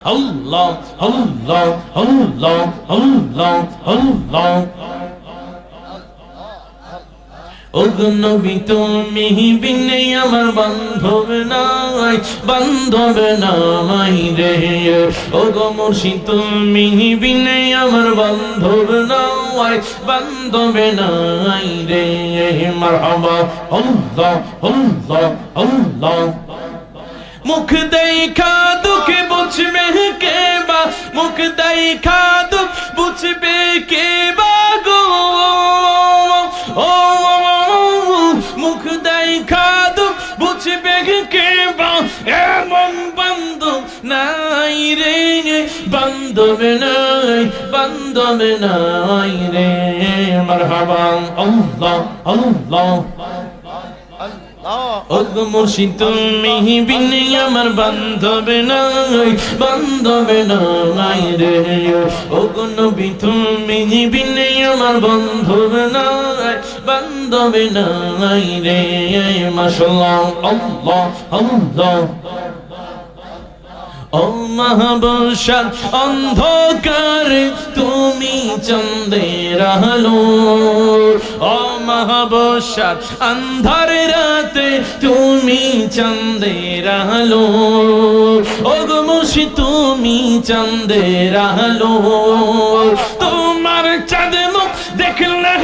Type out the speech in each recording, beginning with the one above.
Allah, Allah, Allah, Allah, Allah. অগ্নবি তুমি বিনে আমার বান্ধব নাই বান্ধব নাই রে। ওগো মুর্শি তুমি বিনে আমার বান্ধব নাই বান্ধব নাই রে। মারহাবা আল্লাহ আল্লাহ আল্লাহ মুখ দেখা দুঃখ বুঝবে কে বা? মুখ দেখা দুঃখ বুঝবে কে বা গো? ও মুখ দেখা দুঃখ বুঝবে কে বা? এমন বান্ধব নাই রে বান্ধব নাই বান্ধব নাই রে। মারহাবা, আল্লাহ আল্লাহ ওগো মুর্শিদ, তুমি বিনে আমার বান্ধবে নাই বান্ধবে নাই রে। ওগো নবী, তুমি বিনে আমার বান্ধবে নাই বান্ধবে নাই রে। মাশাআল্লাহ, আল্লাহ আল্লাহ। ও মহাবসার অন্ধকার, তুমি চন্দের আলো ও মহাবসার অন্ধার রাতে, তুমি চন্দের আলো ও গমুষি তুমি চন্দের আলো তোমার চাঁদ মুখ দেখলে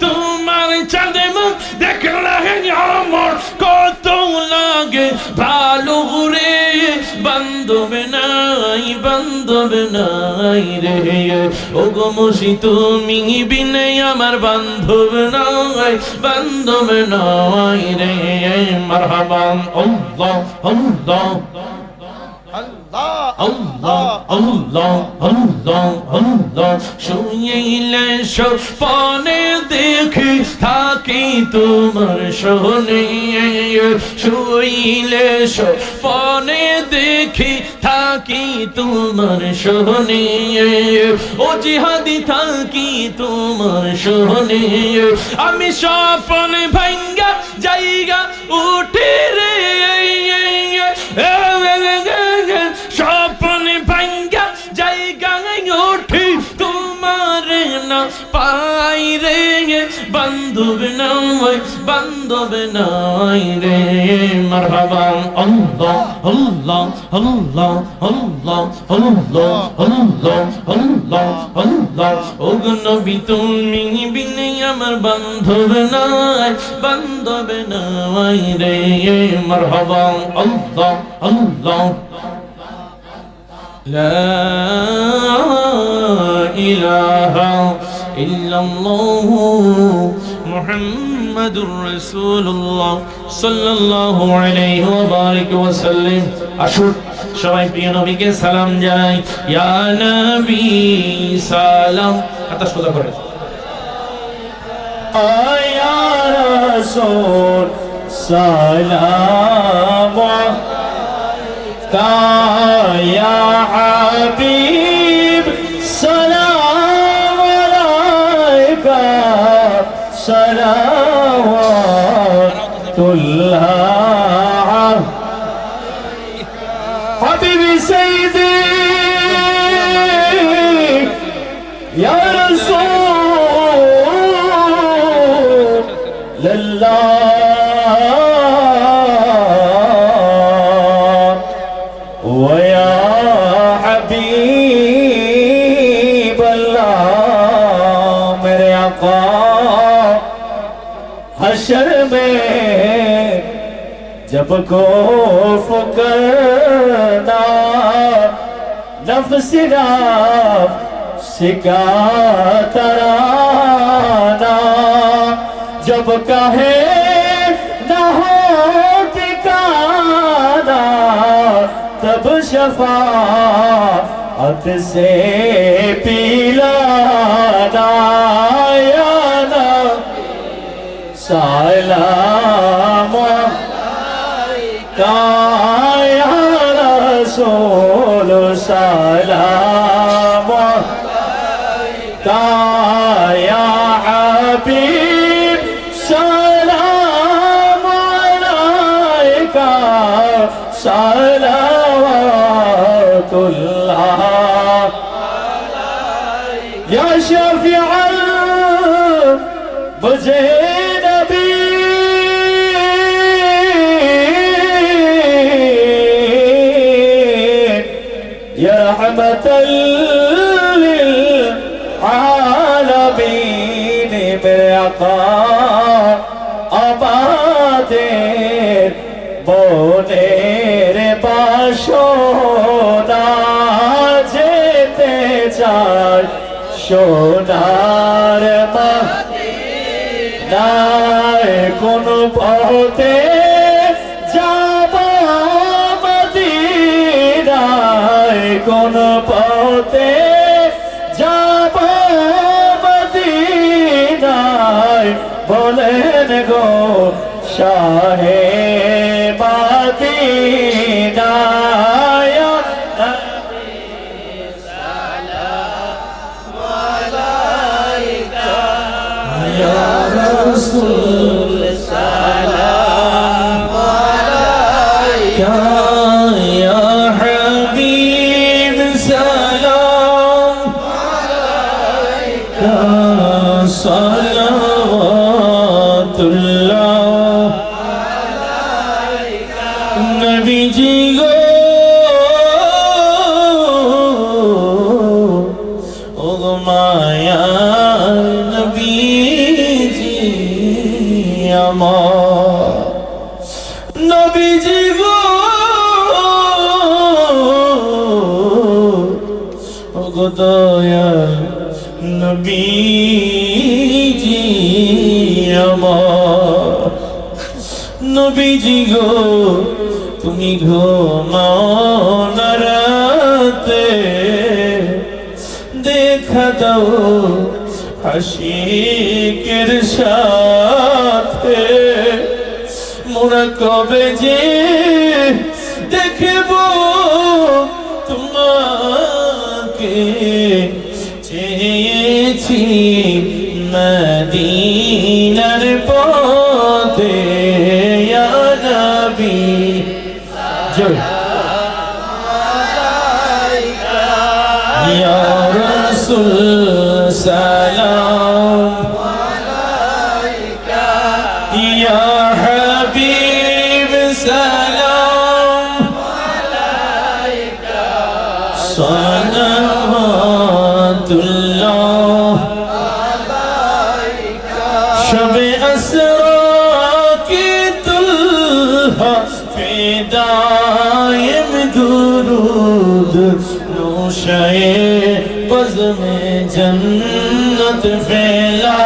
তোমার চাঁদ মুখ দেখলে কত লাগে বান্ধব নাই রে ও গো মুশি তুমি বিনে আমার বান্ধব নাই বান্ধব নাই রে, মারহাবান। আল্লাহ আল্লাহ। আল্লাহ আল্লাহ আল্লাহ। আল্লাহ শুইলে সপনে দেখি থাকি তোমার শোনে শুইলে সপনে দেখি থাকি তোমার শোনে ও জিহাদি থাকি তোমার শোনে আমি স্বপন ভাঙ্গা বান্ধব নাই বান্ধব নাই রে মারহাবা আল্লাহ আল্লাহ আল্লাহ আল্লাহ আল্লাহ আল্লাহ আল্লাহ আল্লাহ ও নবী তুমি বিনে আমার বান্ধব নাই বান্ধব নাই রে মারহাবা আল্লাহ আল্লাহ لا إله إلا الله محمد رسول الله صلى الله عليه وبارك وسلم أشهد সবাই প্রিয় নবীকে সালাম জানাই ইয়া নবী সালাম হাত সোজা করে يا رسول سلام عليك يا حبيب صلوات الله حبيبي سيدي يا رسول الله. محشر میں جب گو کرنا نفس راب سکاتا رانا جب کہے نہ ہو ٹکانا تب شفاعت سے پیلانا সালাম। কায়া রসুল সালাম। কায়া হাবিব সালাম আলাইকা সালাওয়াতুল্লাহ। আলাইকা ইয়া শাফিআ বুঝে رحمة للعالمين برقاء আমাদের বনের বাসনা যেতে চাই সোনার মা নাই কোন পথে যাব কোন ওগমায়া নবীজি আমার। নবীজি গো, ওগো দয়া নবীজি আমার। নবীজি গো, তুমি ঘুমাও না রাতে। দেখা দাও হাসিকের সাথে। মোরা কবে যে দেখব তোমাকে চেয়েছি মদিনার পথে ইয়া নবী জয় يا رسول سلام يا حبيب سلام صلوات الله جنت فیلا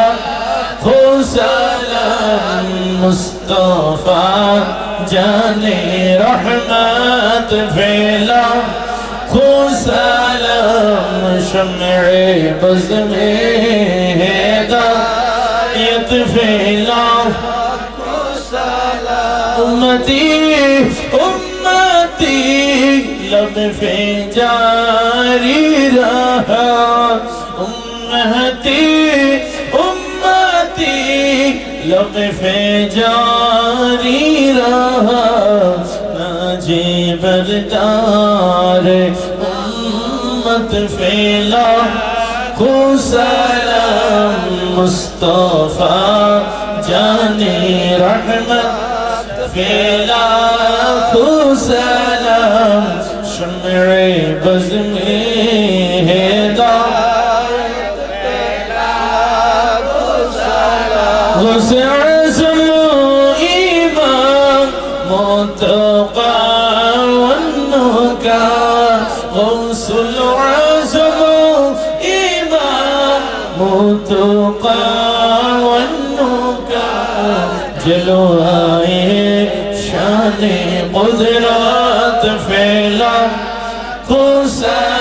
ہو سلام مصطفیٰ جانے رحمت فیلا ہو سلام شمع بزم ہدایت فیلا امتی امتی، لب پہ جاری رہا۔ لب پہ جاری رہا ناجی بردار امت فیلا خوسلام مصطفیٰ جانے رحمت فیلا خو سلام شمع بز غوث العظم إمام تقى والنكا جلوائه شان قدرات فعلا قسام